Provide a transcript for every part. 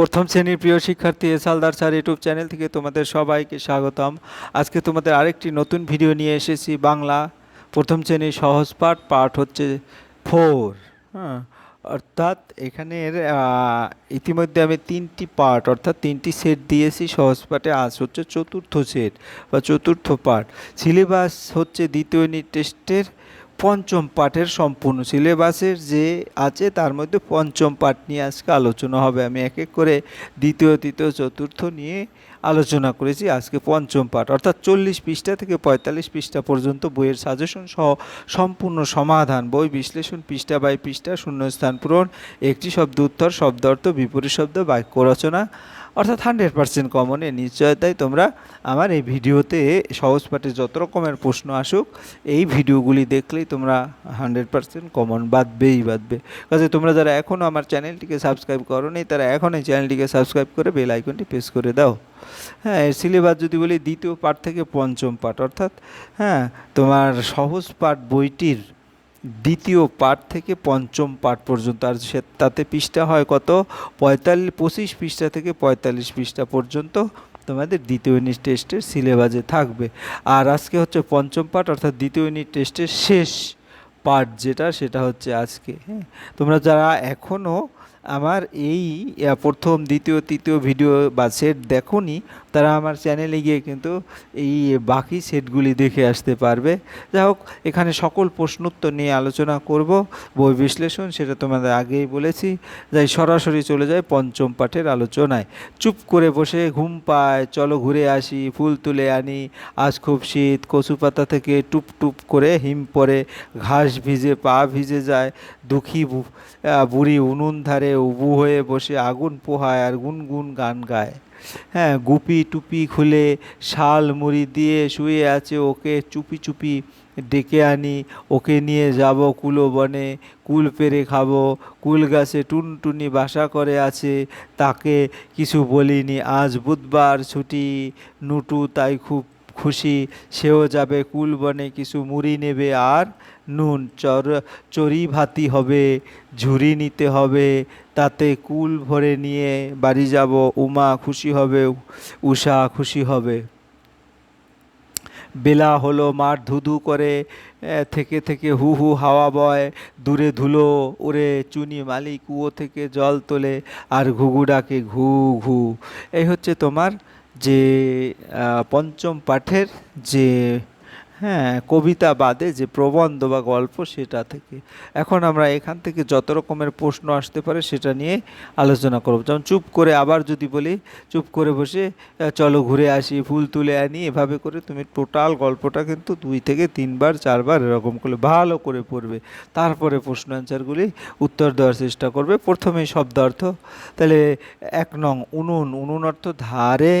প্রথম শ্রেণির প্রিয় শিক্ষার্থী S Haldar sir YouTube channel থেকে তোমাদের সবাইকে স্বাগতম। আজকে তোমাদের আরেকটি নতুন ভিডিও নিয়ে এসেছি বাংলা প্রথম শ্রেণির সহজ পাঠ পাঠ হচ্ছে ফোর। হ্যাঁ অর্থাৎ এখানের ইতিমধ্যে আমি তিনটি পার্ট অর্থাৎ তিনটি সেট দিয়েছি। সহজ পাঠে আজ হচ্ছে চতুর্থ সেট বা চতুর্থ পাঠ। সিলেবাস হচ্ছে দ্বিতীয় টেস্টের পঞ্চম পাঠের সম্পূর্ণ সিলেবাসের যে আছে তার মধ্যে পঞ্চম পাঠ নিয়ে আজকে আলোচনা হবে। আমি এক এক করে দ্বিতীয়, তৃতীয়, চতুর্থ নিয়ে আলোচনা করেছি আজকে পঞ্চম পাঠ। অর্থাৎ চল্লিশ পৃষ্ঠা থেকে পঁয়তাল্লিশ পৃষ্ঠা পর্যন্ত বইয়ের সাজেশন সহ সম্পূর্ণ সমাধান, বই বিশ্লেষণ পৃষ্ঠা বাই পৃষ্ঠা, শূন্যস্থান পূরণ, একটি শব্দ উত্তর শব্দ অর্থ বিপরীত শব্দ, বাক্য রচনা অর্থাৎ হান্ড্রেড পার্সেন্ট কমনে নিশ্চয়তাই তোমরা আমার এই ভিডিওতে সহজ পাঠে যত রকমের প্রশ্ন আসুক, এই ভিডিওগুলি দেখলেই তোমরা হান্ড্রেড পার্সেন্ট কমন বাদবেই বাদবে কাজে তোমরা যারা এখনও আমার চ্যানেলটিকে সাবস্ক্রাইব করোনি, তারা এখন এই চ্যানেলটিকে সাবস্ক্রাইব করে বেল আইকনটি প্রেস করে দাও। হ্যাঁ এর সিলেবাস যদি বলি দ্বিতীয় পাঠ থেকে পঞ্চম পাঠ, অর্থাৎ হ্যাঁ তোমার সহজ পাঠ বইটির দ্বিতীয় পাঠ থেকে পঞ্চম পাঠ পর্যন্ত, আর সে তাতে পৃষ্ঠা হয় কত? পঁয়তাল্লিশ, পঁচিশ পৃষ্ঠা থেকে পঁয়তাল্লিশ পৃষ্ঠা পর্যন্ত তোমাদের দ্বিতীয় ইউনিট টেস্টের সিলেবাসে থাকবে। আর আজকে হচ্ছে পঞ্চম পাঠ, অর্থাৎ দ্বিতীয় ইউনিট টেস্টের শেষ পার্ট যেটা, সেটা হচ্ছে আজকে হ্যাঁ? তোমরা যারা এখনও আমার এই প্রথম, দ্বিতীয়, তৃতীয় ভিডিও বা সেট দেখোনি তারা আমার চ্যানেলে গিয়ে কিন্তু এই বাকি সেটগুলি দেখে আসতে পারবে। যাই হোক, এখানে সকল প্রশ্নোত্তর নিয়ে আলোচনা করব। বই বিশ্লেষণ সেটা তোমাদের আগেই বলেছি। যাই সরাসরি চলে যায় পঞ্চম পাঠের আলোচনায়। চুপ করে বসে ঘুম পায়, চলো ঘুরে আসি, ফুল তুলে আনি। আজ খুব শীত, কচু পাতা থেকে টুপ টুপ করে হিম পরে ঘাস ভিজে পা ভিজে যায়। দুঃখী বুড়ি উনুন ধারে উবু হয়ে বসে আগুন পোহায় আর গুনগুন গান গায়। হ্যাঁ গুপি টুপি খুলে শাল মুড়ি দিয়ে শুয়ে আছে ওকে চুপি চুপি ডেকে আনি। ওকে নিয়ে যাব কুলো বনে, কুল পেরে খাব। কুল গাছে টুনটুনি বাসা করে আছে। তাকে কিছু বলিনি। আজ বুধবার ছুটি। নুটু তাই খুব খুশি, সেও যাবে, কুল বনে কিছু মুড়ি নেবে আর নুন। চর চড়ি ভাতি হবে, ঝুড়ি নিতে হবে, তাতে কুল ভরে নিয়ে বাড়ি যাব, উমা খুশি হবে, উষা খুশি হবে। বেলা হলো মাঠ ধুধু করে থেকে থেকে হু হু হাওয়া বয়, দূরে ধুলো উড়ে চুনি মালি কুয়ো থেকে জল তোলে, আর ঘুঘু ডাকে ঘু ঘু। এই হচ্ছে তোমার যে পঞ্চম পাঠের যে হ্যাঁ কবিতা বাদে যে প্রবন্ধ বা গল্প সেটা থেকে। এখন আমরা এখান থেকে যত রকমের প্রশ্ন আসতে পারে সেটা নিয়ে আলোচনা করব। যেমন চুপ করে আবার যদি বলি, চুপ করে বসে চলো ঘুরে আসি, ফুল তুলে আনি, এভাবে করে তুমি টোটাল গল্পটা কিন্তু দুই থেকে তিনবার, চারবার এরকম করে ভালো করে পড়বে। তারপরে প্রশ্ন অ্যান্সারগুলি উত্তর দেওয়ার চেষ্টা করবে। প্রথমেই শব্দার্থ, তাহলে এক নং উনুন উনুন অর্থ ধারে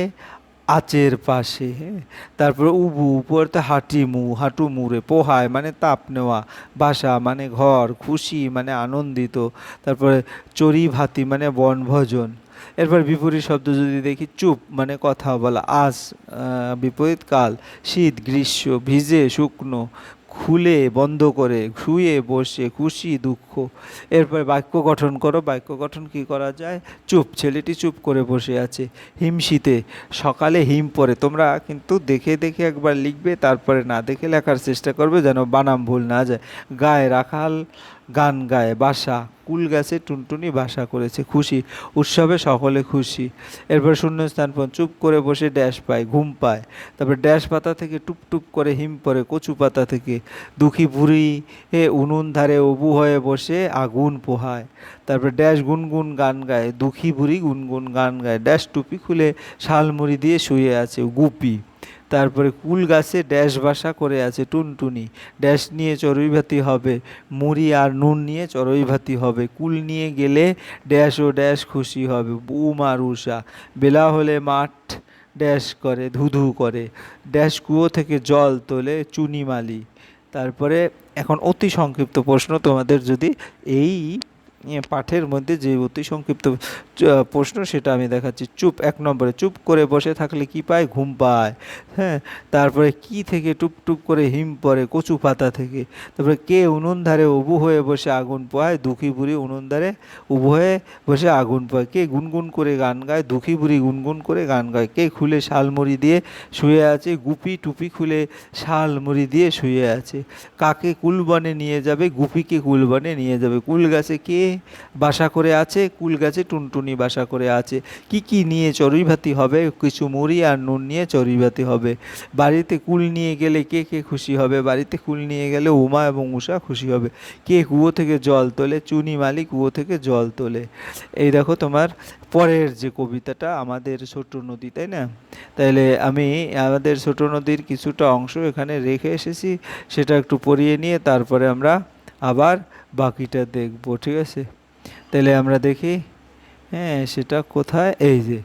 আচের পাশে হ্যাঁ? তারপর উবু উপর তো হাঁটি মু, হাঁটু মুড়ে, পোহায় মানে তাপ নেওয়া, বাসা মানে ঘর, খুশি মানে আনন্দিত। তারপরে চরি ভাতি মানে বনভোজন। এরপর বিপরীত শব্দ যদি দেখি, চুপ মানে কথা বলা, আস বিপরীত কাল শীত, গ্রীষ্ম, ভিজে, শুকনো খুলে বন্ধ করে শুয়ে বসে খুশি, দুঃখ। এরপরে বাক্য গঠন করো। বাক্য গঠন কি করা যায়? চুপ, ছেলেটি চুপ করে বসে আছে। হিমশীতে। সকালে হিম পরে। তোমরা কিন্তু দেখে দেখে একবার লিখবে, তারপরে না দেখে লেখার চেষ্টা করবে যেন বানাম ভুল না যায়। গায়ে রাখাল, গান গায় বাসা। কুল গাছে টুনটুনি বাসা করেছে, খুশি। উৎসবে সকলে খুশি। এরপর শূন্যস্থান পর চুপ করে বসে ড্যাশ পায়, ঘুম পায়। তারপর ড্যাশ পাতা থেকে টুপ টুপ করে হিম পরে কচু পাতা থেকে। দুঃখী বুড়ি এ উনুন ধারে অবু হয়ে বসে আগুন পোহায়। তারপর ড্যাশ গুনগুন গান গায়, দুঃখী বুড়ি গুনগুন গান গায়। ড্যাশ টুপি খুলে শালমুড়ি দিয়ে শুয়ে আছে গুপি। তারপরে কুল গাছে ড্যাশ বাসা করে আছে টুনটুনি। ড্যাশ নিয়ে চড়ুই ভাতি হবে, মুড়ি আর নুন নিয়ে চড়ুই ভাতি হবে। কুল নিয়ে গেলে ড্যাশ ও ড্যাশ খুশি হবে, বুম আর উষা বেলা হলে মাঠ ড্যাশ করে, ধুধু করে। ড্যাশ কুয়ো থেকে জল তোলে চুনিমালি। তারপরে এখন অতি সংক্ষিপ্ত প্রশ্ন তোমাদের যদি এই পাঠের মধ্যে যে অতি সংক্ষিপ্ত প্রশ্ন সেটা আমি দেখাচ্ছি। চুপ, এক নম্বরে, চুপ করে বসে থাকলে কি পায়? ঘুম পায়। হ্যাঁ তারপরে কি থেকে টুপ টুপ করে হিম পড়ে কচু পাতা থেকে? তারপরে কে উনুন ধারে উবু হয়ে বসে আগুন পোহায়? দুঃখী বুড়ি উনুন ধারে উবু হয়ে বসে আগুন পোহায়। কে গুনগুন করে গান গায়? দুঃখী বুড়ি গুনগুন করে গান গায়। কে খুলে শালমুড়ি দিয়ে শুয়ে আছে? গুপি টুপি খুলে শালমুড়ি দিয়ে শুয়ে আছে। কাকে কুলবনে নিয়ে যাবে? গুপিকে কুলবনে নিয়ে যাবে। কুল গাছে কে বাসা করে আছে, কুল গাছে টুনটুনি বাসা করে আছে। কি কি নিয়ে চড়ুইভাতি হবে? কিছু মুড়ি আর নুন নিয়ে চড়ুইভাতি হবে। বাড়িতে কুল নিয়ে গেলে কে কে খুশি হবে? বাড়িতে কুল নিয়ে গেলে উমা এবং উষা খুশি হবে। কে কুয়ো থেকে জল তোলে? চুনি মালিক কুয়ো থেকে জল তোলে। এই দেখো তোমার পরের যে কবিতাটা আমাদের ছোট নদী, তাই না? তাইলে আমি আমাদের ছোট নদীর কিছুটা অংশ এখানে রেখে এসেছি। সেটা একটু পড়িয়ে নিয়ে তারপরে আমরা আবার বাকিটা দেখব, ঠিক আছে? তাহলে আমরা দেখি হ্যাঁ সেটা কোথায়? এই যে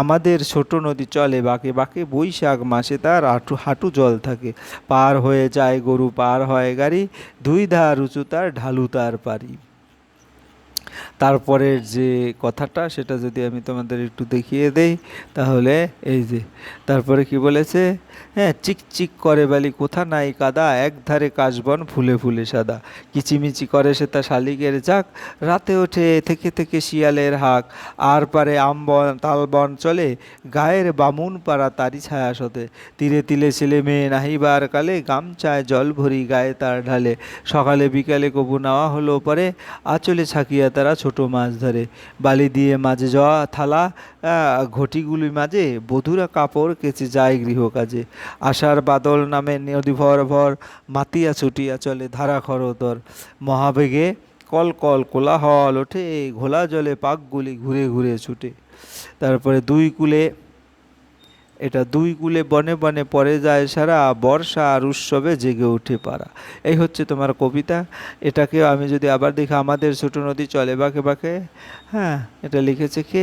আমাদের ছোট নদী চলে বাঁকে বাঁকে, বৈশাখ মাসে তার হাঁটু হাঁটু জল থাকে। পার হয়ে যায় গরু, পার হয় গাড়ি, দুই ধার উঁচু তার ঢালু তার পারি। তারপরের যে কথাটা, সেটা যদি আমি তোমাদের একটু দেখিয়ে দেই, তাহলে এই যে, তারপরে কি বলেছে? হ্যাঁ চিকচিক করে বালি, কোথা নাই কাদা? এক ধারে কাশবন ফুলে ফুলে সাদা। কিচিমিচি করে সে তা শালিকের যাক রাতে ওঠে থেকে থেকে শিয়ালের হাক। আর পারে আমবন, তালবন চলে। গায়ের বামুন পাড়া তারি ছায়া সতে। তীরে তিলে ছেলে মেয়ে নাহিবার কালে গামছায় জল ভরি গায়ে তার ঢালে। সকালে বিকালে কবু নেওয়া হলো পরে। আঁচলে ছাকিয়া তারা ছোট মাছ ধরে। বালি দিয়ে মাঝে যাওয়া থালা ঘটিগুলি মাঝে। বধুরা কাপড় কেচে যায় গৃহকাজে। আষাঢ় বাদল নামে নদীভর ভর ভর মাতিয়া ছুটিয়া চলে ধারা খরতর। মহাবেগে কল কল কোলাহল ওঠে, ঘোলা জলে পাকগুলি ঘুরে ঘুরে ছুটে। তারপরে দুই কূলে এটা দুই কূলে বনে বনে পড়ে যায় সারা, বর্ষা আর উৎসবে জেগে ওঠে পারা এই হচ্ছে তোমার কবিতা। এটাকে আমি যদি আবার দেখি, আমাদের ছোট নদী চলে বাঁকে বাঁকে হ্যাঁ এটা লিখেছে কে?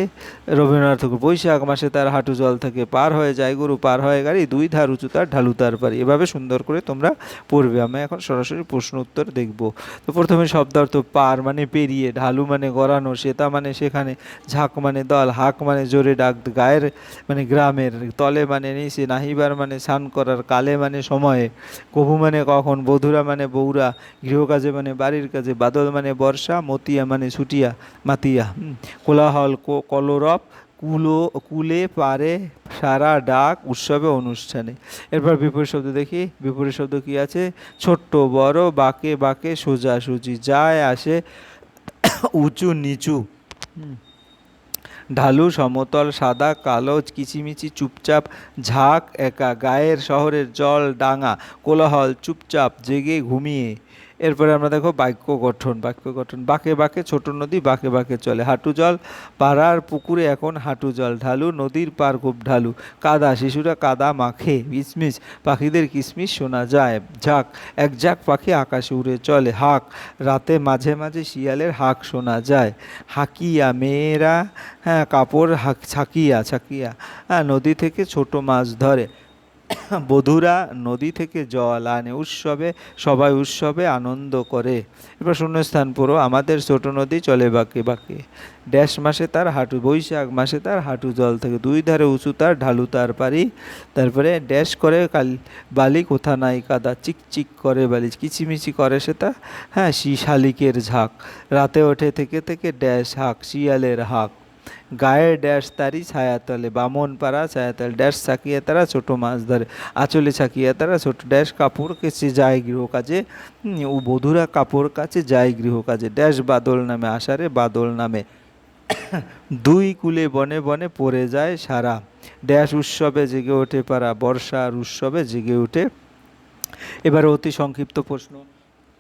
রবীন্দ্রনাথ ঠাকুর। বৈশাখ মাসে তার হাঁটু জল থাকে পার হয়ে যায়, গরু পার হয়ে গাড়ি, দুই ধার উঁচু তার ঢালু তার পারি এভাবে সুন্দর করে তোমরা পড়বে। আমি এখন সরাসরি প্রশ্ন উত্তর দেখব। তো প্রথমে শব্দার্থ পার মানে পেরিয়ে, ঢালু মানে গড়ানো, সেতা মানে সেখানে, ঝাঁক মানে দল, হাক মানে জোরে ডাক গায়ের মানে গ্রামের তলে মানে নিচে নাহিবার মানে স্নান করার কালে মানে সময়ে কবু মানে কখন বধুরা মানে বৌরা গৃহকাজে মানে বাড়ির কাজে বাদল মানে বর্ষা, মতিয়া মানে ছুটিয়া, মাতিয়া কোলাহল কলরব, কুলো কুলে পারে সারা ডাক উৎসবে অনুষ্ঠানে। এরপর বিপরীত শব্দ দেখি, বিপরীত শব্দ কি আছে? ছোট্ট, বড়, বাঁকে বাঁকে, সোজা, সুজি, যায়, আসে, উঁচু, নিচু, হুম। ঢালু, সমতল, সাদা, কালো, কিচিমিচি, চুপচাপ, ঝাঁক, একা, গায়ের শহরের জল, ডাঙা, কোলাহল, চুপচাপ, জেগে ঘুমিয়ে এরপরে আমরা দেখো বাক্য গঠন বাক্য গঠন, বাঁকে বাঁকে ছোট নদী, বাঁকে বাঁকে চলে হাঁটু জল, পাড়ার পুকুরে এখন হাঁটু জল ঢালু, নদীর পার খুব ঢালু, কাদা শিশুরা কাদা মাখে কিসমিস পাখিদের কিসমিস শোনা যায়, ঝাঁক, এক ঝাঁক পাখি আকাশে উড়ে চলে, হাঁক, রাতে মাঝে মাঝে শিয়ালের হাঁক শোনা যায়, হাঁকিয়া মেয়েরা হ্যাঁ কাপড় হাঁক, ছাকিয়া ছাকিয়া হ্যাঁ নদী থেকে ছোট মাছ ধরে বধুরা নদী থেকে জল আনে উৎসবে, সবাই উৎসবে আনন্দ করে। এবার শূন্যস্থান পুরো আমাদের ছোট নদী চলে বাঁকে বাঁকে। ড্যাশ মাসে তার হাঁটু, বৈশাখ মাসে তার হাঁটু জল থাকে, দুই ধারে উঁচু তার ঢালু তার পারি। তারপরে ড্যাশ করে কাল, বালি কোথা নাই কাদা চিকচিক করে বালি, কিচিমিচি করে সেটা হ্যাঁ শি শালিকের ঝাঁক। রাতে ওঠে থেকে থেকে ড্যাশ হাঁক, শিয়ালের হাঁক। গায়ে ড্যাশ তারি, ছায়াতলে বামন পাড়া, ছায়াতল ড্যাশ ছাকিয়ে তারা, ছোট মাছ ধরে, আঁচলে ছাকিয়ে তারা, ছোট ড্যাশ কাপড় কেচে যায় গৃহকাজে ও বধুরা কাপড় কাছে যায় গৃহকাজে, ড্যাশ বাদল নামে আষাঢ়ে বাদল নামে। দুই কুলে বনে বনে পড়ে যায় সারা। ড্যাশ উৎসবে জেগে ওঠে পারা বর্ষার উৎসবে জেগে ওঠে। এবার অতি সংক্ষিপ্ত প্রশ্ন।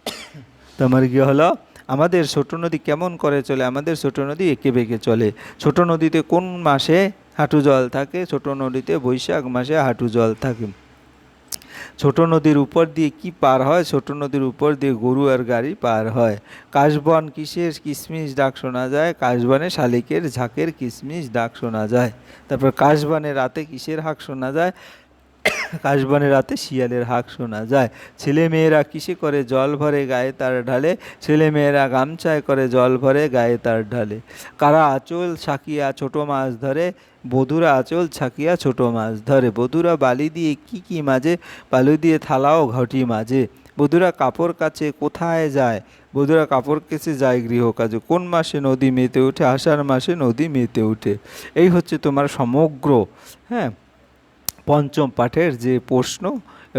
তোমার কি হলো? আমাদের ছোট নদী কেমন করে চলে? আমাদের ছোট নদী এঁকে বেঁকে চলে। ছোট নদীতে কোন মাসে হাঁটু জল থাকে? ছোট নদীতে বৈশাখ মাসে হাঁটু জল থাকে। ছোট নদীর উপর দিয়ে কি পার হয়? ছোট নদীর উপর দিয়ে গরু আর গাড়ি পার হয়। কাশবন কিসের কিসমিস ডাক শোনা যায়? কাশবনে শালিকের ঝাঁকের কিসমিস ডাক শোনা যায়। তারপর কাশবনে রাতে কিসের হাঁক শোনা যায়? কাশবনে রাতে শিয়ালের হাঁক শোনা যায়। ছেলে মেয়েরা কিসে করে জল ভরে গায়ে তার ঢালে? ছেলে মেয়েরা গামছায় করে জল ভরে গায়ে তার ঢালে। কারা আঁচল ছাকিয়া ছোট মাছ ধরে? বধুরা আঁচল ছাকিয়া ছোট মাছ ধরে। বধুরা বালি দিয়ে কি কি মাঝে বালু দিয়ে থালাও ঘটি মাঝে বধুরা কাপড় কাছে কোথায় যায়? বধুরা কাপড় কেচে যায় গৃহকাজে। কোন মাসে নদী মেতে ওঠে আষাঢ় মাসে নদী মেতে ওঠে এই হচ্ছে তোমার সমগ্র হ্যাঁ? পঞ্চম পাঠের যে প্রশ্ন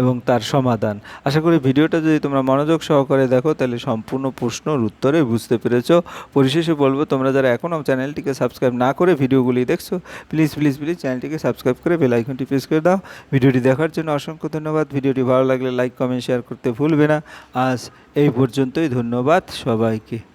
এবং তার সমাধান। আশা করি ভিডিওটা যদি তোমরা মনোযোগ সহকারে দেখো, তাহলে সম্পূর্ণ প্রশ্নর উত্তরে বুঝতে পেরেছ। পরিশেষে বলব, তোমরা যারা এখনও চ্যানেলটিকে সাবস্ক্রাইব না করে ভিডিওগুলি দেখছ প্লিজ প্লিজ প্লিজ চ্যানেলটিকে সাবস্ক্রাইব করে বেল আইকনটি প্রেস করে দাও। ভিডিওটি দেখার জন্য অসংখ্য ধন্যবাদ। ভিডিওটি ভালো লাগলে লাইক কমেন্ট শেয়ার করতে ভুলবে না। আজ এই পর্যন্তই। ধন্যবাদ সবাইকে।